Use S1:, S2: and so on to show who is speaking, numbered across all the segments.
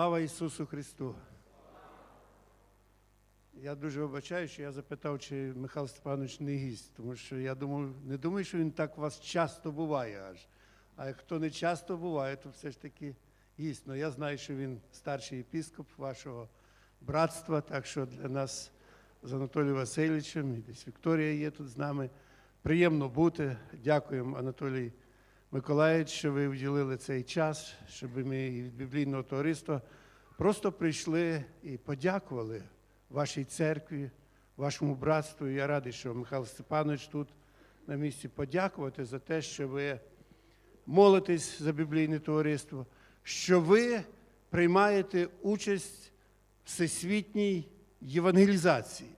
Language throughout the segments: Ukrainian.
S1: Слава Ісусу Христу! Я дуже вибачаю, що я запитав, чи Михайло Степанович не гість, тому що я думаю, не думаю, що він так у вас часто буває аж. А хто не часто буває, то все ж таки гість. Ну я знаю, що він старший єпіскоп вашого братства, так що для нас з Анатолієм Васильовичем, і десь Вікторія є тут з нами. Приємно бути. Дякуємо, Анатолій Миколаївич, що ви вділили цей час, щоб ми від біблійного товариства просто прийшли і подякували вашій церкві, вашому братству. Я радий, що Михайло Степанович тут на місці подякувати за те, що ви молитесь за біблійне товариство, що ви приймаєте участь в всесвітній євангелізації.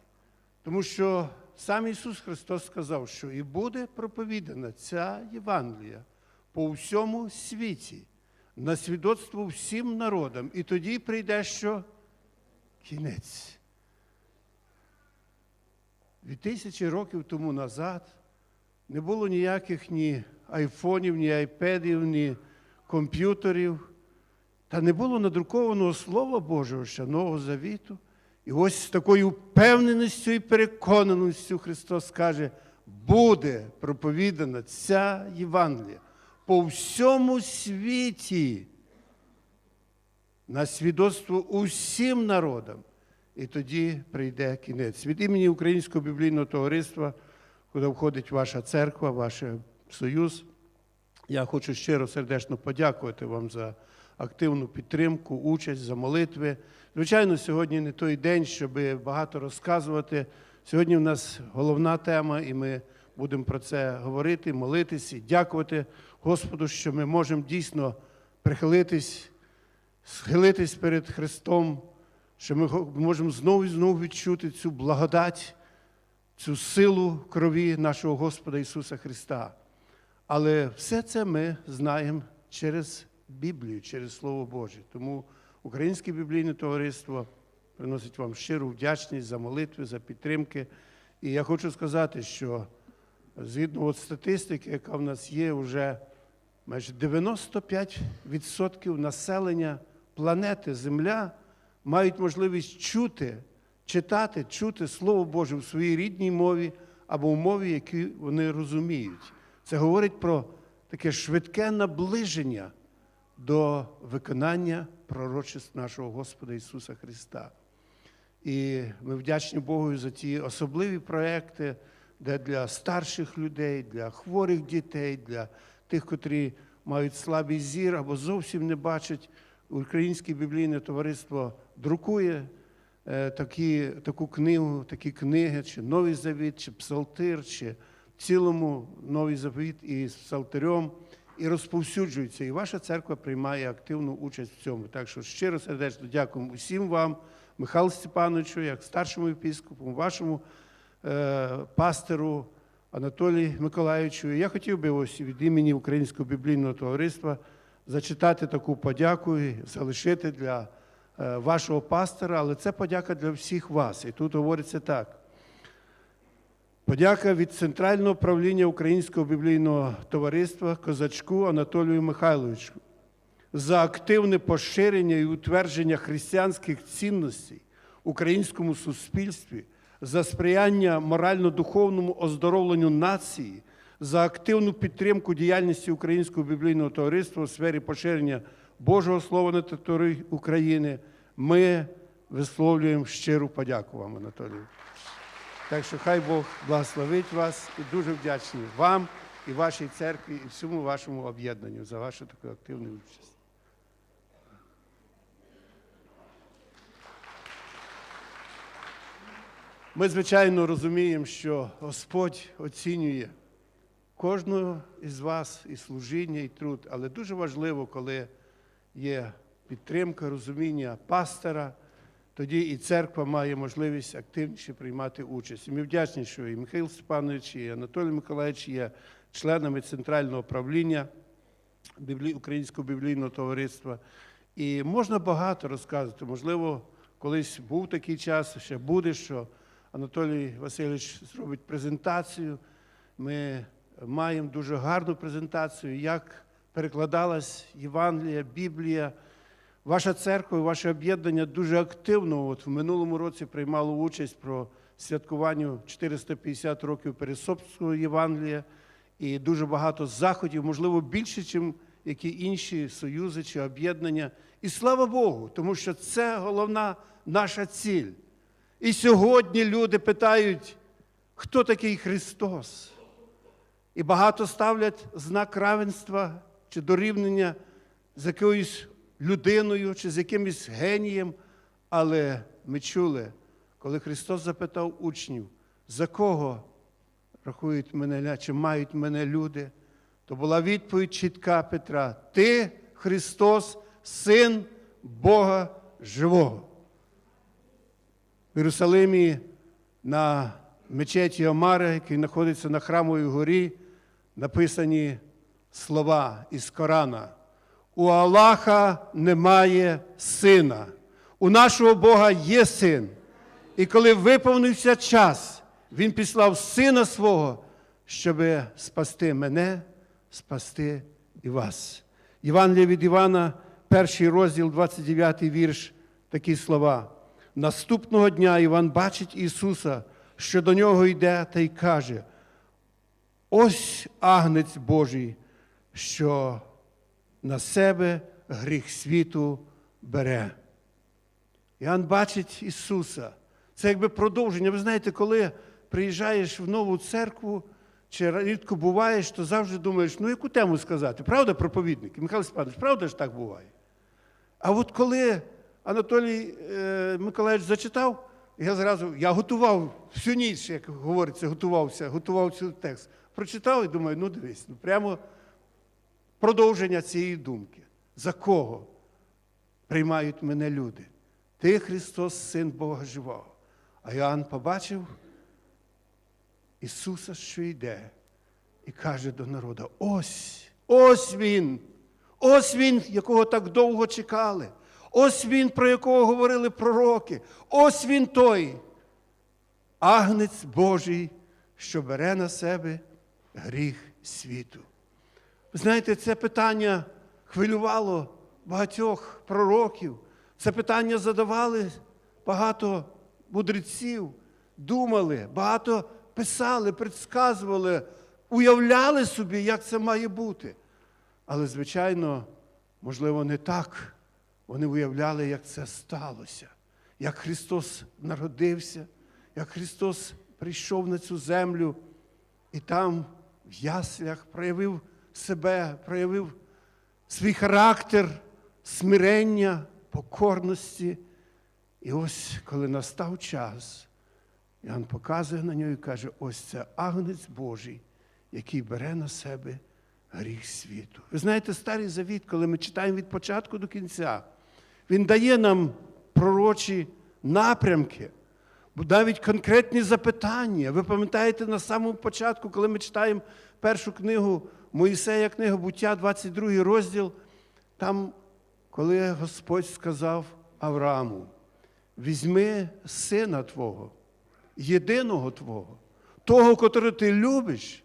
S1: Тому що сам Ісус Христос сказав, що і буде проповідана ця Євангелія по всьому світі, на свідоцтво всім народам. І тоді прийде що? Кінець. Дві тисячі років тому назад не було ніяких ні айфонів, ні айпедів, ні комп'ютерів. Та не було надрукованого Слова Божого ще Нового Завіту. І ось з такою впевненістю і переконаністю Христос каже, буде проповідана ця Євангелія по всьому світі на свідоцтво усім народам. І тоді прийде кінець. Від імені Українського біблійного товариства, куди входить ваша церква, ваш союз, я хочу щиро сердечно подякувати вам за активну підтримку, участь, за молитви. Звичайно, сьогодні не той день, щоб багато розказувати. Сьогодні в нас головна тема, і ми будемо про це говорити, молитися, дякувати Господу, що ми можемо дійсно прихилитись, схилитись перед Христом, що ми можемо знову і знову відчути цю благодать, цю силу крові нашого Господа Ісуса Христа. Але все це ми знаємо через Біблію, через Слово Боже. Тому Українське біблійне товариство приносить вам щиру вдячність за молитви, за підтримки. І я хочу сказати, що згідно от статистики, яка в нас є, вже майже 95% населення планети Земля мають можливість чути, читати, чути Слово Боже в своїй рідній мові або в мові, які вони розуміють. Це говорить про таке швидке наближення до виконання пророчеств нашого Господа Ісуса Христа. І ми вдячні Богу за ті особливі проекти, де для старших людей, для хворих дітей, для тих, котрі мають слабий зір або зовсім не бачать. Українське біблійне товариство друкує е, такі, таку книгу, такі книги, чи Новий Завіт, чи Псалтир, чи в цілому Новий Завіт із Псалтирем, і розповсюджується. І ваша церква приймає активну участь в цьому. Так що щиро сердечно дякуємо усім вам, Михайлу Степановичу, як старшому епіскопу, вашому е, пастору Анатолію Миколаївичу. Я хотів би ось від імені Українського біблійного товариства зачитати таку подяку і залишити для е, вашого пастора, але це подяка для всіх вас. І тут говориться так. Подяка від Центрального правління Українського біблійного товариства Козачку Анатолію Михайловичу за активне поширення і утвердження християнських цінностей в українському суспільстві, за сприяння морально-духовному оздоровленню нації, за активну підтримку діяльності Українського біблійного товариства у сфері поширення Божого Слова на території України. Ми висловлюємо щиру подяку вам, Анатолію. Так що хай Бог благословить вас і дуже вдячні вам і вашій церкві, і всьому вашому об'єднанню за вашу таку активну участь. Ми, звичайно, розуміємо, що Господь оцінює кожного із вас і служіння, і труд, але дуже важливо, коли є підтримка, розуміння пастора, тоді і церква має можливість активніше приймати участь. І ми вдячні, що і Михайло Степанович, і Анатолій Миколаївич є членами центрального правління Українського біблійного товариства. І можна багато розказувати. Можливо, колись був такий час, ще буде, що Анатолій Васильович зробить презентацію. Ми маємо дуже гарну презентацію, як перекладалась Євангелія, Біблія Ваша церква, ваше об'єднання дуже активно от в минулому році приймало участь про святкуванню 450 років Пересопського Євангелія і дуже багато заходів, можливо, більше, ніж які інші союзи чи об'єднання. І слава Богу, тому що це головна наша ціль. І сьогодні люди питають, хто такий Христос? І багато ставлять знак равенства чи дорівняння з якоюсь людиною чи з якимось генієм. Але ми чули, коли Христос запитав учнів, за кого рахують мене чи мають мене люди, то була відповідь чітка Петра: Ти, Христос, Син Бога Живого. В Єрусалимі на мечеті Омара, який знаходиться на храмовій горі, написані слова із Корана. У Аллаха немає сина. У нашого Бога є син. І коли виповнився час, Він післав сина свого, щоб спасти мене, спасти і вас. Євангелія від Івана, перший розділ, 29 вірш, такі слова. Наступного дня Іван бачить Ісуса, що до нього йде, та й каже: Ось агнець Божий, що на себе гріх світу бере. Іоанн бачить Ісуса. Це якби продовження. Ви знаєте, коли приїжджаєш в нову церкву чи рідко буваєш, то завжди думаєш, ну яку тему сказати? Правда, проповідник? Михайло Степанович, правда ж так буває? А от коли Анатолій е, Миколаївич зачитав, я зразу я готував всю ніч, як говориться, готувався, готував цей текст. Прочитав і думаю, ну дивись, ну прямо продовження цієї думки. За кого приймають мене люди? Ти Христос, Син Бога Живого. А Іоанн побачив Ісуса, що йде, і каже до народу: ось, ось Він, ось Він, якого так довго чекали. Ось Він, про якого говорили пророки. Ось Він той, агнець Божий, що бере на себе гріх світу. Знаєте, це питання хвилювало багатьох пророків. Це питання задавали багато мудреців, думали, багато писали, предсказували, уявляли собі, як це має бути. Але, звичайно, можливо, не так. Вони уявляли, як це сталося, як Христос народився, як Христос прийшов на цю землю і там, в яслях, проявив себе, проявив свій характер, смирення, покорності. І ось, коли настав час, Іоанн показує на нього і каже: ось це агнець Божий, який бере на себе гріх світу. Ви знаєте, старий завіт, коли ми читаємо від початку до кінця, він дає нам пророчі напрямки, навіть конкретні запитання. Ви пам'ятаєте на самому початку, коли ми читаємо першу книгу Моїсея, книга буття, 22 розділ, там, коли Господь сказав Аврааму, візьми сина Твого, єдиного Твого, того, котрого ти любиш,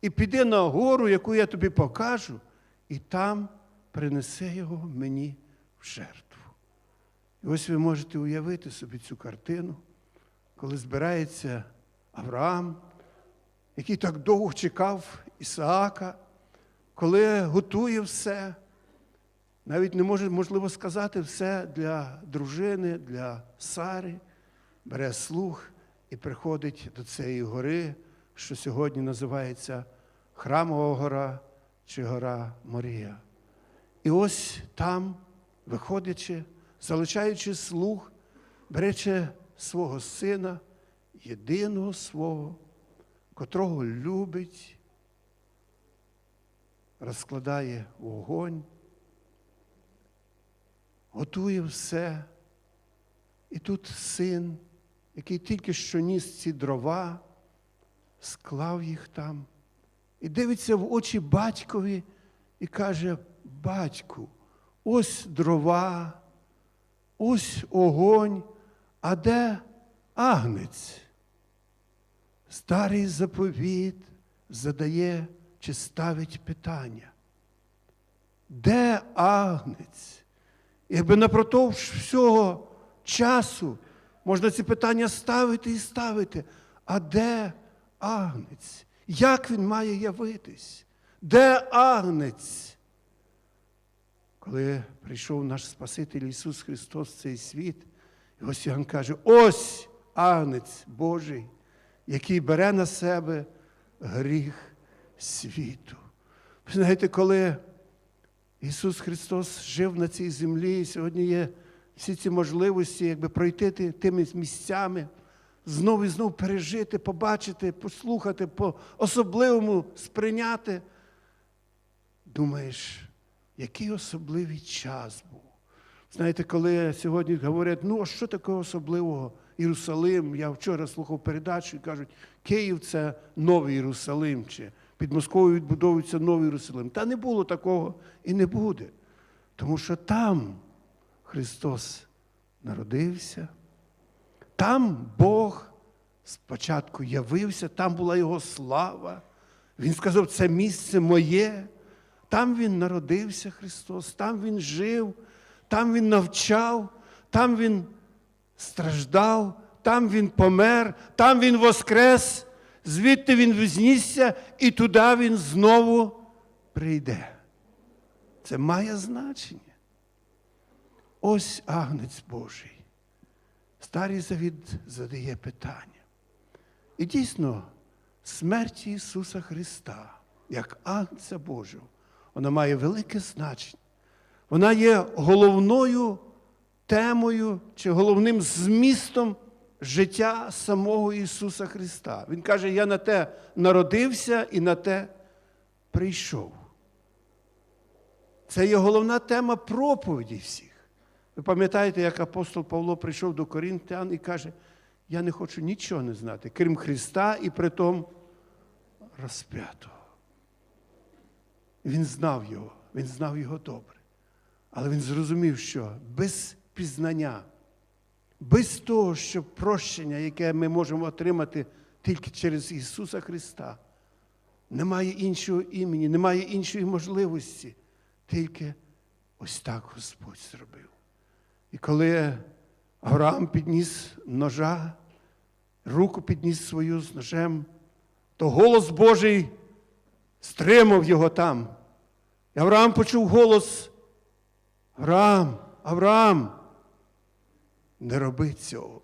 S1: і піди на гору, яку я тобі покажу, і там принеси його мені в жертву. І ось ви можете уявити собі цю картину, коли збирається Авраам, який так довго чекав Ісаака, коли готує все, навіть не може, можливо, сказати все для дружини, для Сари, бере слух і приходить до цієї гори, що сьогодні називається Храмова гора чи гора Морія. І ось там, виходячи, залишаючи слух, берече свого сина, єдиного свого, котрого любить, розкладає вогонь, готує все. І тут син, який тільки що ніс ці дрова, склав їх там і дивиться в очі батькові і каже: Батьку, ось дрова, ось огонь, а де агнець? Старий заповіт задає чи ставить питання. Де агнець, Якби напротовж всього часу можна ці питання ставити і ставити. А де агнець? Як він має явитись? Де агнець? Коли прийшов наш Спаситель Ісус Христос в цей світ, і ось Іоанн каже: ось агнець Божий, який бере на себе гріх світу. Ви знаєте, коли Ісус Христос жив на цій землі, і сьогодні є всі ці можливості, якби пройти тими місцями, знову і знову пережити, побачити, послухати, по-особливому сприйняти. Думаєш, який особливий час був. Знаєте, коли сьогодні говорять, ну а що такого особливого? Єрусалим, я вчора слухав передачу і кажуть, Київ це новий Єрусалим, чи під Москвою відбудовується новий Єрусалим. Та не було такого і не буде. Тому що там Христос народився, там Бог спочатку явився, там була Його слава. Він сказав, це місце моє. Там Він народився Христос, там Він жив, там Він навчав, там Він страждав, там Він помер, там Він воскрес, звідти Він вознісся і туди Він знову прийде. Це має значення. Ось агнець Божий. Старий Завід задає питання. І дійсно, смерть Ісуса Христа, як Агнця Божого, вона має велике значення. Вона є головною темою чи головним змістом життя самого Ісуса Христа. Він каже: Я на те народився і на те прийшов. Це є головна тема проповіді всіх. Ви пам'ятаєте, як апостол Павло прийшов до Корінтян і каже, я не хочу нічого не знати, крім Христа і притом розп'ятого. Він знав його, він знав його добре. Але він зрозумів, що без пізнання, без того, що прощення, яке ми можемо отримати тільки через Ісуса Христа, немає іншого імені, немає іншої можливості, тільки ось так Господь зробив. І коли Авраам підніс ножа, руку підніс свою з ножем, то голос Божий стримав його там. І Авраам почув голос. Авраам, Авраам, не роби цього.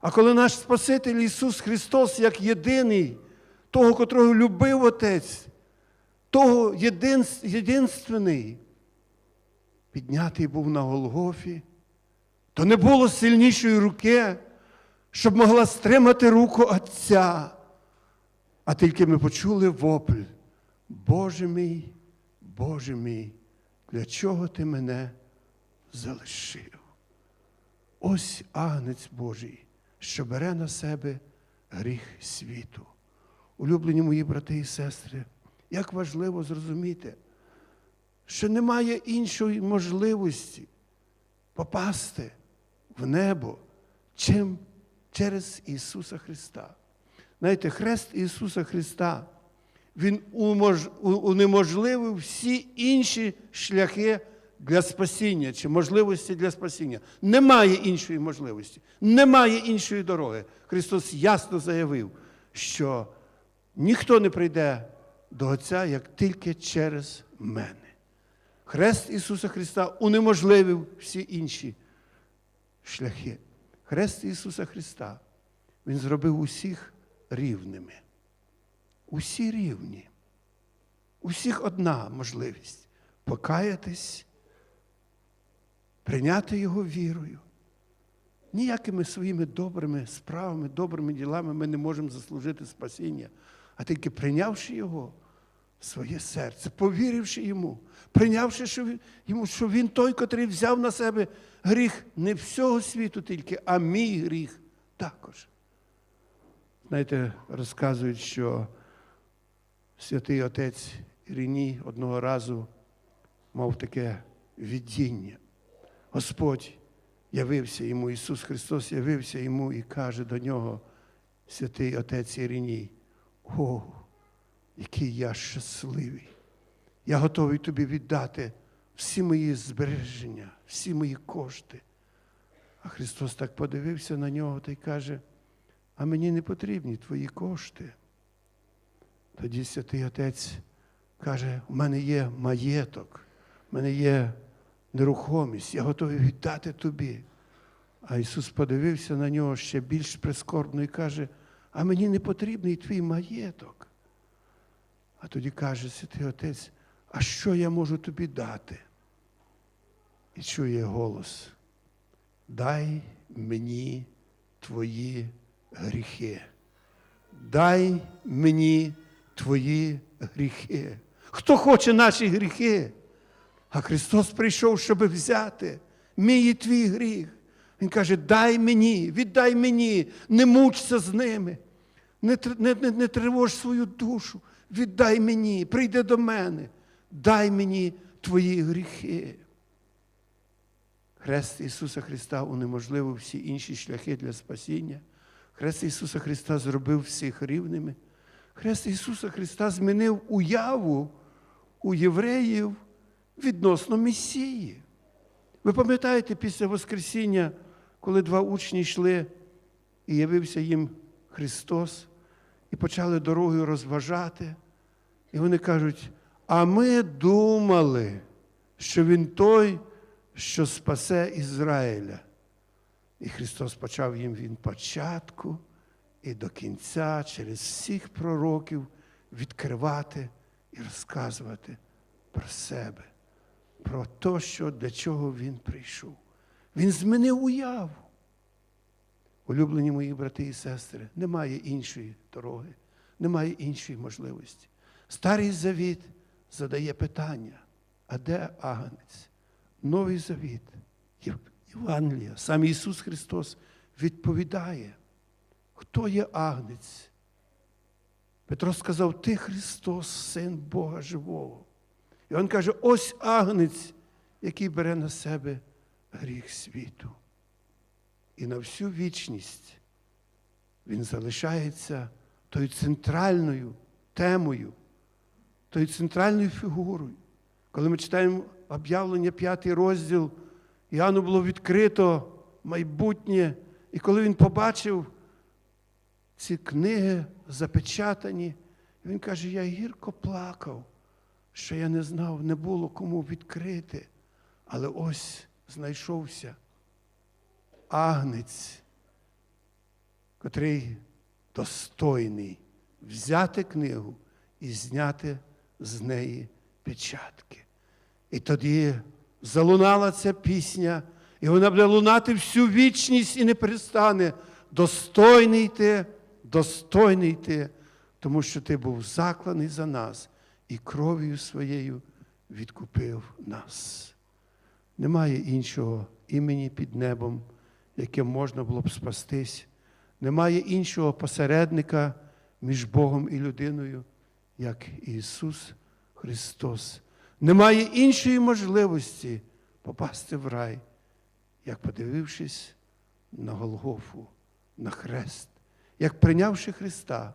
S1: А коли наш Спаситель Ісус Христос, як єдиний, того, котрого любив Отець, того єдин, єдинственний, піднятий був на Голгофі, то не було сильнішої руки, щоб могла стримати руку Отця. А тільки ми почули вопль. Боже мій, Боже мій, для чого ти мене залишив? Ось агнець Божий, що бере на себе гріх світу. Улюблені мої брати і сестри, як важливо зрозуміти, що немає іншої можливості попасти в небо, чим через Ісуса Христа. Знаєте, хрест Ісуса Христа, Він унеможливив всі інші шляхи для спасіння чи можливості для спасіння. Немає іншої можливості, немає іншої дороги. Христос ясно заявив, що ніхто не прийде до Отця, як тільки через мене. Хрест Ісуса Христа унеможливив всі інші шляхи. Хрест Ісуса Христа, Він зробив усіх рівними. Усі рівні. Усіх одна можливість покаятись, прийняти Його вірою. Ніякими своїми добрими справами, добрими ділами ми не можемо заслужити спасіння, а тільки прийнявши Його своє серце, повіривши йому, прийнявши що він, йому, що він той, котрий взяв на себе гріх не всього світу тільки, а мій гріх також. Знаєте, розказують, що святий отець Іриній одного разу мав таке видіння. Господь явився йому, Ісус Христос явився йому і каже до нього, святий отець Іриній, о, який я щасливий. Я готовий тобі віддати всі мої збереження, всі мої кошти. А Христос так подивився на нього та й каже, а мені не потрібні твої кошти. Тоді святий Отець каже, у мене є маєток, у мене є нерухомість, я готовий віддати тобі. А Ісус подивився на нього ще більш прискорбно і каже, а мені не потрібний твій маєток. А тоді каже святий Отець, а що я можу тобі дати? І чує голос. Дай мені твої гріхи. Дай мені твої гріхи. Хто хоче наші гріхи? А Христос прийшов, щоб взяти мій і твій гріх. Він каже: дай мені, віддай мені, не мучся з ними, не, не, не, не тривож свою душу, віддай мені, прийди до мене, дай мені твої гріхи. Хрест Ісуса Христа унеможливив всі інші шляхи для спасіння. Хрест Ісуса Христа зробив всіх рівними. Хрест Ісуса Христа змінив уяву у євреїв відносно Месії. Ви пам'ятаєте після Воскресіння, коли два учні йшли і явився їм Христос, і почали дорогою розважати, і вони кажуть, а ми думали, що Він той, що спасе Ізраїля. І Христос почав їм від початку і до кінця через всіх пророків відкривати і розказувати про себе, про те, що для чого Він прийшов. Він змінив уяву. Улюблені мої брати і сестри, немає іншої дороги, немає іншої можливості. Старий завіт задає питання: а де агнець? Новий завіт, Євангелія, сам Ісус Христос відповідає, хто є агнець? Петро сказав, ти Христос, Син Бога Живого. І він каже, ось агнець, який бере на себе гріх світу. І на всю вічність він залишається тою центральною темою, тою центральною фігурою. Коли ми читаємо об'явлення, п'ятий розділ, Іоанну було відкрито майбутнє, і коли він побачив ці книги запечатані, він каже, я гірко плакав, що я не знав, не було кому відкрити. Але ось знайшовся агнець, котрий достойний взяти книгу і зняти з неї печатки. І тоді залунала ця пісня, і вона буде лунати всю вічність і не перестане. Достойний ти, достойний ти, тому що ти був закланий за нас і кров'ю своєю відкупив нас. Немає іншого імені під небом, яким можна було б спастись. Немає іншого посередника між Богом і людиною, як Ісус Христос. Немає іншої можливості попасти в рай, як подивившись на Голгофу, на хрест, як прийнявши Христа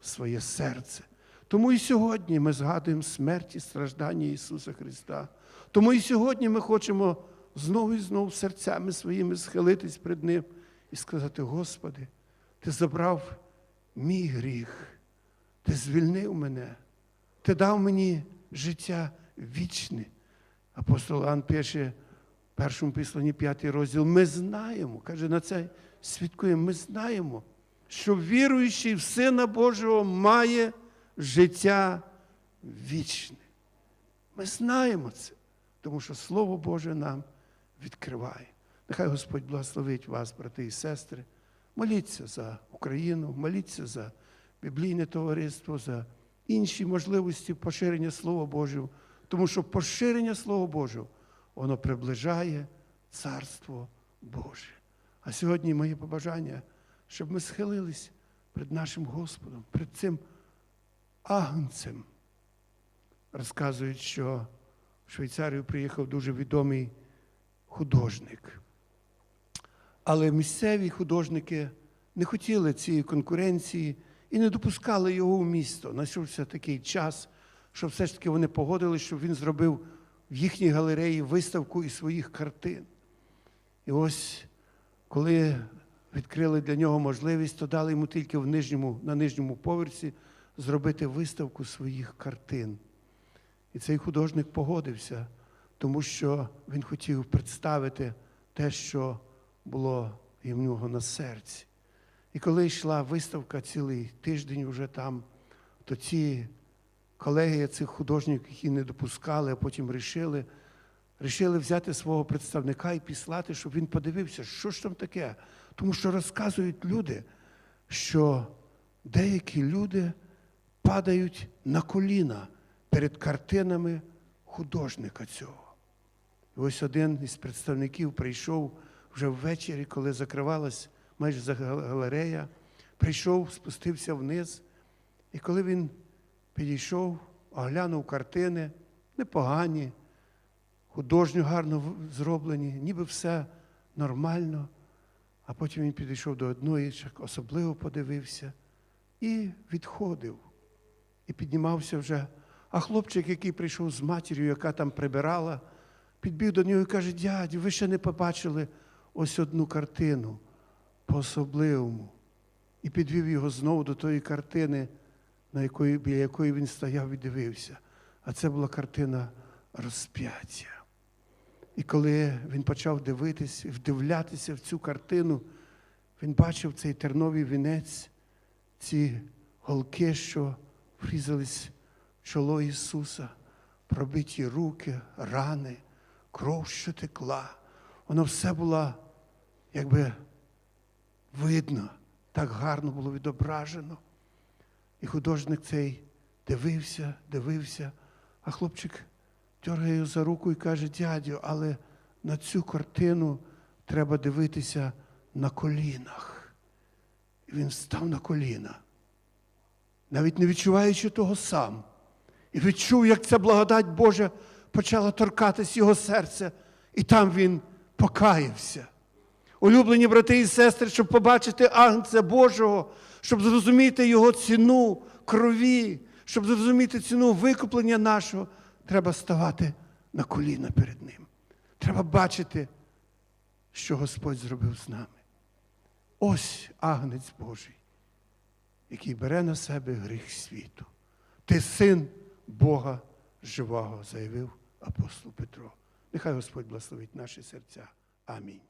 S1: в своє серце. Тому і сьогодні ми згадуємо смерть і страждання Ісуса Христа. Тому і сьогодні ми хочемо знову і знову серцями своїми схилитись перед Ним і сказати: Господи, Ти забрав мій гріх, Ти звільнив мене, Ти дав мені життя вічне. Апостол Іоанн пише в першому післанні п'ятий розділ. Ми знаємо, каже, на це свідкуємо, ми знаємо, що віруючий в Сина Божого має життя вічне. Ми знаємо це, тому що Слово Боже нам відкриває. Нехай Господь благословить вас, брати і сестри. Моліться за Україну, моліться за біблійне товариство, за інші можливості поширення Слова Божого, тому що поширення Слова Божого, воно приближає Царство Боже. А сьогодні моє побажання, щоб ми схилились перед нашим Господом, перед цим агнцем. Розказують, що в Швейцарію приїхав дуже відомий художник. Але місцеві художники не хотіли цієї конкуренції і не допускали його в місто. Знайшовся такий час, що все ж таки вони погодилися, щоб він зробив в їхній галереї виставку із своїх картин. І ось коли відкрили для нього можливість, то дали йому тільки в нижньому, на нижньому поверсі зробити виставку своїх картин. І цей художник погодився, тому що він хотів представити те, що було і в нього на серці. І коли йшла виставка цілий тиждень вже там, то ці колеги цих художників, які не допускали, а потім рішили, рішили взяти свого представника і післати, щоб він подивився, що ж там таке. Тому що розказують люди, що деякі люди падають на коліна перед картинами художника цього. Ось один із представників прийшов вже ввечері, коли закривалась майже галерея, прийшов, спустився вниз. І коли він підійшов, оглянув картини, непогані, художньо гарно зроблені, ніби все нормально. А потім він підійшов до одної, особливо подивився і відходив. І піднімався вже. А хлопчик, який прийшов з матір'ю, яка там прибирала, підбіг до нього і каже: дядю, ви ще не побачили ось одну картину по-особливому. І підвів його знову до тої картини, на якої, біля якої він стояв і дивився. А це була картина розп'яття. І коли він почав дивитись, вдивлятися в цю картину, він бачив цей терновий вінець, ці голки, що врізались в чоло Ісуса, пробиті руки, рани, кров, що текла. Воно все було, якби видно, так гарно було відображено. І художник цей дивився, дивився, а хлопчик дергає його за руку і каже, дядю, але на цю картину треба дивитися на колінах. І він став на коліна, навіть не відчуваючи того сам. І відчув, як ця благодать Божа почала торкатись його серце, і там він покаявся. Улюблені брати і сестри, щоб побачити Агнця Божого, щоб зрозуміти його ціну крові, щоб зрозуміти ціну викуплення нашого, треба ставати на коліна перед Ним. Треба бачити, що Господь зробив з нами. Ось Агнець Божий, який бере на себе гріх світу. Ти син Бога живого, заявив апостол Петро. Нехай Господь благословить наші серця. Амінь.